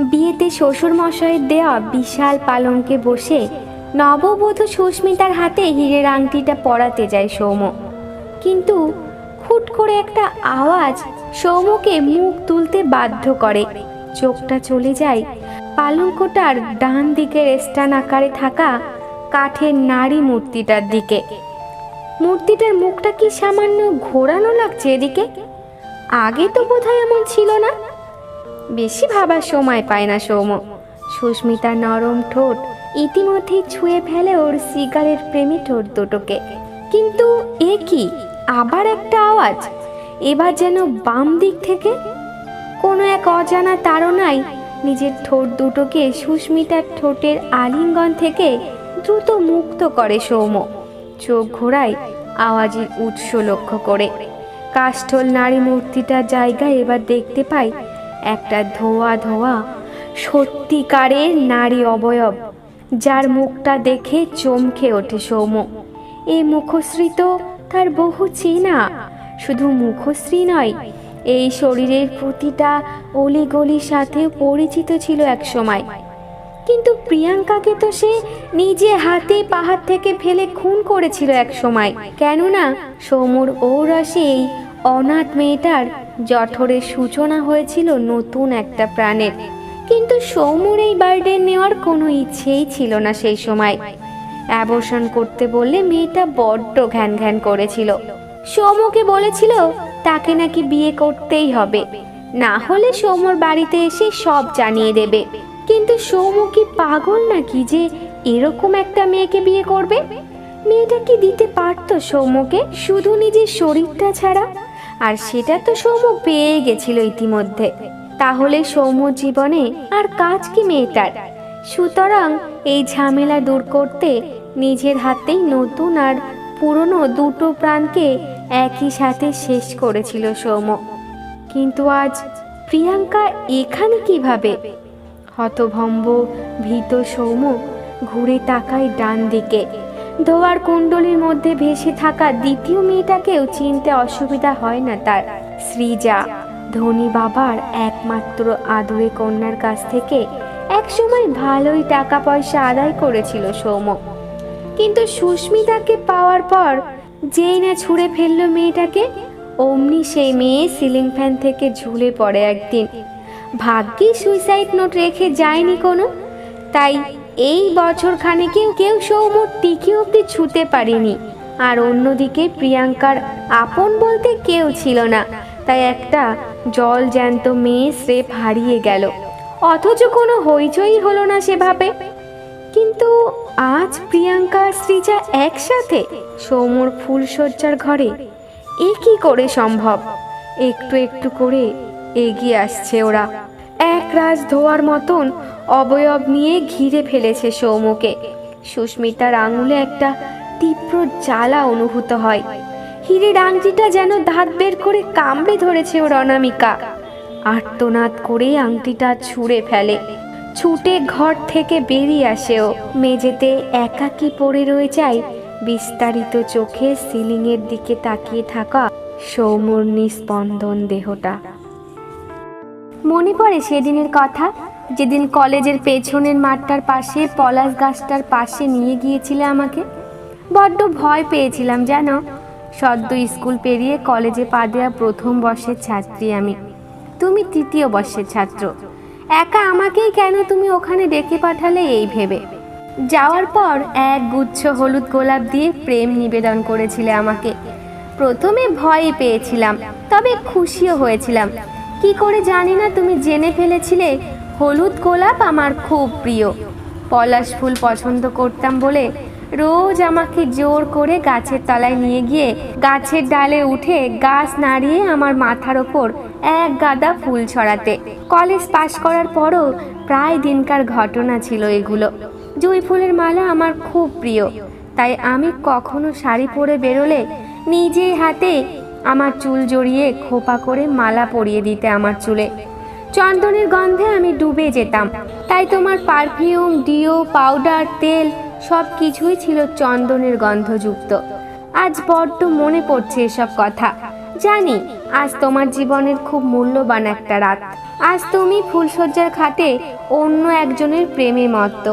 বিয়েতে শ্বশুর মশাইয়ের দেওয়া বিশাল পালঙ্কে বসে নববধূ সুস্মিতার হাতে হীরের আংটিটা পরাতে যায় সৌম কিন্তু খুট করে একটা আওয়াজ সৌমকে মুখ তুলতে বাধ্য করে। চোখটা চলে যায় পালঙ্কটার ডান দিকের স্টান আকারে থাকা কাঠের নারী মূর্তিটার দিকে। মূর্তিটার মুখটা কি সামান্য ঘোরানো লাগছে এদিকে? আগে তো বোধহয় এমন ছিল না। বেশি ভাবার সময় পায় না সৌম সুস্মিতার নরম ঠোঁট ইতিমধ্যেই ছুঁয়ে ফেলে ওর সিগারেট প্রেমী ঠোঁট দুটোকে। কিন্তু এ কি? আবার একটা আওয়াজ? এবার যেন বাম দিক থেকে কোনো এক অজানা তাড়নায় নিজের ঠোঁট দুটোকে সুস্মিতার ঠোঁটের আলিঙ্গন থেকে দ্রুত মুক্ত করে সৌম চোখ ঘোরায় আওয়াজের উৎস লক্ষ্য করে। কাষ্ঠল নারী মূর্তিটার জায়গায় এবার দেখতে পাই একটা ধোয়া ধোয়া, সত্যিকারের নারী অবয়ব, যার মুখটা দেখে চমকে ওঠে সৌম এই মুখশ্রী তো তার বহু চেনা, শুধু মুখশ্রী নয়, এই শরীরের প্রতিটা অলিগলির সাথে পরিচিত ছিল এক সময়। কিন্তু প্রিয়াঙ্কাকে তো সে নিজে হাতে পাহাড় থেকে ফেলে খুন করেছিল এক সময়। কেননা সৌমুর ঔরসে এই অনাথ মেয়েটার জঠরের সূচনা হয়েছিল নতুন একটা প্রাণের। কিন্তু সৌমুর এই বার্থডে নেওয়ার কোনো ইচ্ছেই ছিল না সেই সময়। অ্যাবর্শন করতে বললে মেয়েটা বড্ড ঘ্যান ঘ্যান করেছিল। সৌমকে বলেছিল, তাকে নাকি বিয়ে করতেই হবে। না হলে সৌমর বাড়িতে এসে সব জানিয়ে দেবে। কিন্তু সৌম কি পাগল নাকি যে এরকম একটা মেয়েকে বিয়ে করবে? মেয়েটা কি দিতে পারতো সৌম্যকে শুধু নিজের শরীরটা ছাড়া? আর সেটা তো সৌম্য পেয়ে গেছিল ইতিমধ্যে। তাহলে সৌম্য জীবনে আর কাজ কি মেয়েটার সুতরাং এই ঝামেলা দূর করতে নিজের হাতেই নতুন আর পুরনো দুটো প্রাণকে একই সাথে শেষ করেছিল সৌম্য। কিন্তু আজ প্রিয়াঙ্কা এখানে কীভাবে? হতভম্ব, ভীত সৌম ঘুরে তাকায় ডান দিকে ধোয়ার কুণ্ডলীর মধ্যে ভেসে থাকা দ্বিতীয় মেয়েটাকেও চিনতে অসুবিধা হয় না তার। শ্রীজা, ধনী বাবার একমাত্র আদরে কন্যার কাছ থেকে একসময় ভালোই টাকা পয়সা আদায় করেছিল সৌম কিন্তু সুস্মিতাকে পাওয়ার পর যেই না ছুঁড়ে ফেলল মেয়েটাকে, অমনি সেই মেয়ে সিলিং ফ্যান থেকে ঝুলে পড়ে একদিন। ভাগ্যে সুইসাইড নোট রেখে যায়নি কোনো, তাই এই বছর খানেকেও কেউ সৌমর টিকি অব্দি ছুতে পারেনি। আর অন্যদিকে প্রিয়াঙ্কার আপন বলতে কেউ ছিল না। তাই একটা জল জ্যান্ত মেয়ে স্রেফ হারিয়ে গেল। অথচ কোনো হইচই হলো না সেভাবে। কিন্তু আজ প্রিয়াঙ্কা আর শ্রীজা একসাথে সৌমর ফুলশয্যার ঘরে, এ কি করে সম্ভব? একটু একটু করে এগিয়ে আসছে ওরা। এক রাজ ধোয়ার মতন অবয়ব নিয়ে ঘিরে ফেলেছে সৌমকে সুস্মিতার আঙুলে একটা তীব্র জ্বালা অনুভূত হয়। হীরের আংটিটা যেন দাঁত বের করে কামড়ে ধরেছে ওর অনামিকা। আর্তনাদ করে আংটিটা ছুঁড়ে ফেলে। ছুটে ঘর থেকে বেরিয়ে আসে ও। মেঝেতে একাকি পড়ে রয়ে যায় বিস্তারিত চোখে সিলিংয়ের দিকে তাকিয়ে থাকা সৌমর নিস্পন্দন দেহটা। মনে পড়ে সেদিনের কথা? যেদিন কলেজের পেছনের মাঠটার পাশে, পলাশ গাছটার পাশে নিয়ে গিয়েছিলে আমাকে? বড্ড ভয় পেয়েছিলাম, জানো? সদ্য স্কুল পেরিয়ে কলেজে পা দেওয়া প্রথম বর্ষের ছাত্রী আমি। তুমি তৃতীয় বর্ষের ছাত্র। একা আমাকেই কেন তুমি ওখানে ডেকে পাঠালে এই ভেবে? যাওয়ার পর এক গুচ্ছ হলুদ গোলাপ দিয়ে প্রেম নিবেদন করেছিলে আমাকে। প্রথমে ভয় পেয়েছিলাম, তবে খুশিও হয়েছিলাম। কি করে জানি না তুমি জেনে ফেলেছিলে, হলুদ গোলাপ আমার খুব প্রিয়। পলাশ ফুল পছন্দ করতাম বলে রোজ আমাকে জোর করে গাছের তলায় নিয়ে গিয়ে গাছের ডালে উঠে গাছ নাড়িয়ে আমার মাথার ওপর এক গাদা ফুল ছড়াতে। কলেজ পাশ করার পরও প্রায় দিনকার ঘটনা ছিল এগুলো। জুঁই ফুলের মালা আমার খুব প্রিয়। তাই আমি কখনো শাড়ি পরে বেরোলে নিজের হাতে আমার চুল জড়িয়ে খোপা করে মালা পরিয়ে দিতে আমার চুলে। চন্দনের গন্ধে আমি ডুবে যেতাম। তাই তোমার পারফিউম, ডিও, পাউডার, তেল সব কিছুই ছিল চন্দনের গন্ধযুক্ত। আজ বড্ড মনে পড়ছে এসব কথা। জানি, আজ তোমার জীবনের খুব মূল্যবান একটা রাত। আজ তুমি ফুলসজ্জার খাতে অন্য একজনের প্রেমে মত্ত।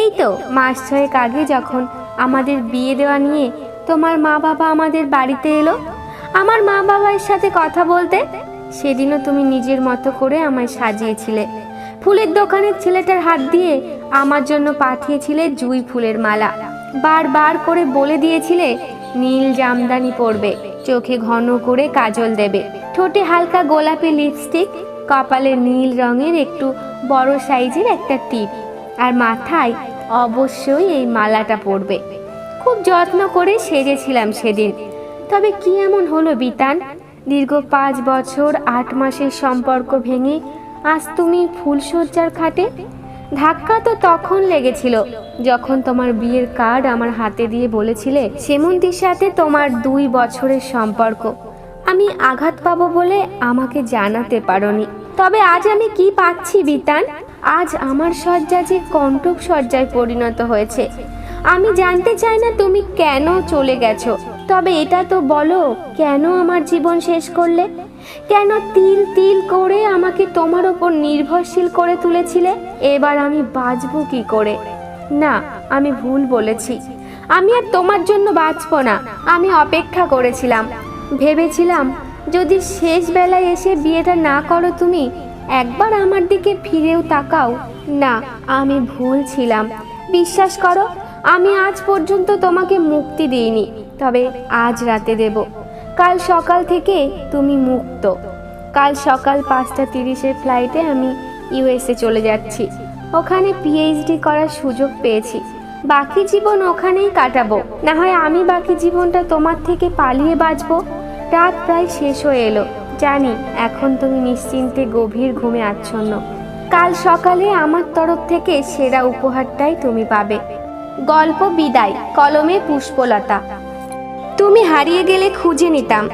এই তো মাস ছয়েক আগে যখন আমাদের বিয়ে দেওয়া নিয়ে তোমার মা বাবা আমাদের বাড়িতে এলো আমার মা বাবার সাথে কথা বলতে সেদিনও তুমি নিজের মতো করে আমায় সাজিয়েছিলে। ফুলের দোকানের ছেলেটার হাত দিয়ে আমার জন্য পাঠিয়েছিলে জুই ফুলের মালা। বারবার করে বলে দিয়েছিলে, নীল জামদানি পরবে, চোখে ঘন করে কাজল দেবে। ঠোঁটে হালকা গোলাপি লিপস্টিক কপালে নীল রঙের একটু বড় সাইজের একটা টিপ, আর মাথায় অবশ্যই এই মালাটা পরবে। খুব যত্ন করে সেজেছিলাম সেদিন। তবে কি এমন হলো বিতান? দীর্ঘ পাঁচ বছর, আট মাসের সম্পর্ক ভেঙে আজ তুমি ফুলসজ্জার খাটে? ধাক্কা তো তখন লেগেছিল, যখন তোমার বিয়ের কার্ড আমার হাতে দিয়ে বলেছিলে সেমন্তীর সাথে তোমার দুই বছরের সম্পর্ক। আমি আঘাত পাবো বলে আমাকে জানাতে পারোনি। তবে আজ আমি কি পাচ্ছি বিতান? আজ আমার শয্যা যে কণ্টক শয্যায় পরিণত হয়েছে। আমি জানতে চাই না তুমি কেন চলে গেছো। তবে এটা তো বলো, কেন আমার জীবন শেষ করলে? কেন তিল তিল করে আমাকে তোমার ওপর নির্ভরশীল করে তুলেছিলে? এবার আমি বাঁচবো কি করে? না, আমি ভুল বলেছি। আমি আর তোমার জন্য বাঁচবো না, আমি অপেক্ষা করেছিলাম। ভেবেছিলাম, যদি শেষ বেলায় এসে বিয়েটা না করো তুমি, একবার আমার দিকে ফিরেও তাকাও। না, আমি ভুল ছিলাম। বিশ্বাস করো, আমি আজ পর্যন্ত তোমাকে মুক্তি দিইনি। তবে আজ রাতে দেব। কাল সকাল থেকে তুমি মুক্ত। কাল সকাল পাঁচটা তিরিশের ফ্লাইটে আমি ইউএসএ চলে যাচ্ছি। ওখানে পিএইচডি করার সুযোগ পেয়েছি। বাকি জীবন ওখানেই কাটাবো। না হয় আমি বাকি জীবনটা তোমার থেকে পালিয়ে বাঁচবো। রাত প্রায় শেষ হয়ে এলো। জানি, এখন তুমি নিশ্চিন্তে গভীর ঘুমে আচ্ছন্ন। কাল সকালে আমার তরফ থেকে সেরা উপহারটাই তুমি পাবে। গল্প বিদায়, কলমে পুষ্পলতা। তুমি হারিয়ে গেলে খুঁজে নিতাম।